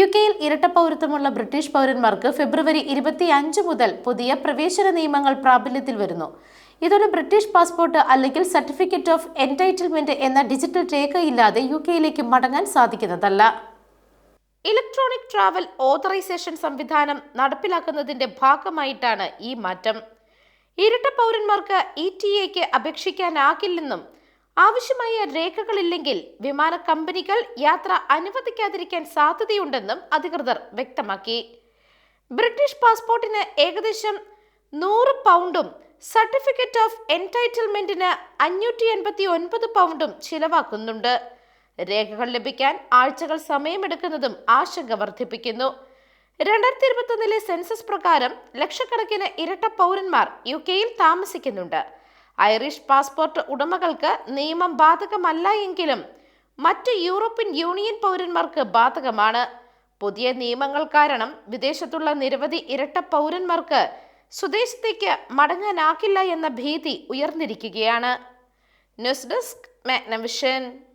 U കെയിൽ ഇരട്ട പൗരത്വമുള്ള British പൗരന്മാർക്ക് ഫെബ്രുവരി ഇരുപത്തി അഞ്ച് മുതൽ പുതിയ പ്രവേശന നിയമങ്ങൾ പ്രാബല്യത്തിൽ വരുന്നു. ഇതൊരു ബ്രിട്ടീഷ് പാസ്പോർട്ട് അല്ലെങ്കിൽ സർട്ടിഫിക്കറ്റ് ഓഫ് എൻടൈറ്റിൽമെന്റ് എന്ന ഡിജിറ്റൽ രേഖയില്ലാതെ യു കെയിലേക്ക് മടങ്ങാൻ സാധിക്കുന്നതല്ല. ഇലക്ട്രോണിക് ട്രാവൽ ഓതറൈസേഷൻ സംവിധാനം നടപ്പിലാക്കുന്നതിന്റെ ഭാഗമായിട്ടാണ് ഈ മാറ്റം. ഇരട്ട പൗരന്മാർക്ക് ഇ ടി എക്ക് അപേക്ഷിക്കാനാകില്ലെന്നും ആവശ്യമായ രേഖകളില്ലെങ്കിൽ വിമാന കമ്പനികൾ യാത്ര അനുവദിക്കാതിരിക്കാൻ സാധ്യതയുണ്ടെന്നും അധികൃതർ വ്യക്തമാക്കി. ബ്രിട്ടീഷ് പാസ്പോർട്ടിന് ഏകദേശം നൂറ് പൗണ്ടും സർട്ടിഫിക്കറ്റ് ഓഫ് എൻടൈറ്റിൽമെന്റിന് അഞ്ഞൂറ്റി എൺപത്തി ഒൻപത് പൗണ്ടും ചിലവാക്കുന്നുണ്ട്. രേഖകൾ ലഭിക്കാൻ ആഴ്ചകൾ സമയമെടുക്കുന്നതും ആശങ്ക വർദ്ധിപ്പിക്കുന്നു. രണ്ടായിരത്തി ഇരുപത്തൊന്നിലെ സെൻസസ് പ്രകാരം ലക്ഷക്കണക്കിന് ഇരട്ട പൗരന്മാർ യു കെയിൽ താമസിക്കുന്നുണ്ട്. ഐറിഷ് പാസ്പോർട്ട് ഉടമകൾക്ക് നിയമം ബാധകമല്ല എങ്കിലും മറ്റ് യൂറോപ്യൻ യൂണിയൻ പൗരന്മാർക്ക് ബാധകമാണ്. പുതിയ നിയമങ്ങൾ കാരണം വിദേശത്തുള്ള നിരവധി ഇരട്ട പൗരന്മാർക്ക് സ്വദേശത്തേക്ക് മടങ്ങാനാകില്ല എന്ന ഭീതി ഉയർന്നിരിക്കുകയാണ്. News desk Magnavision.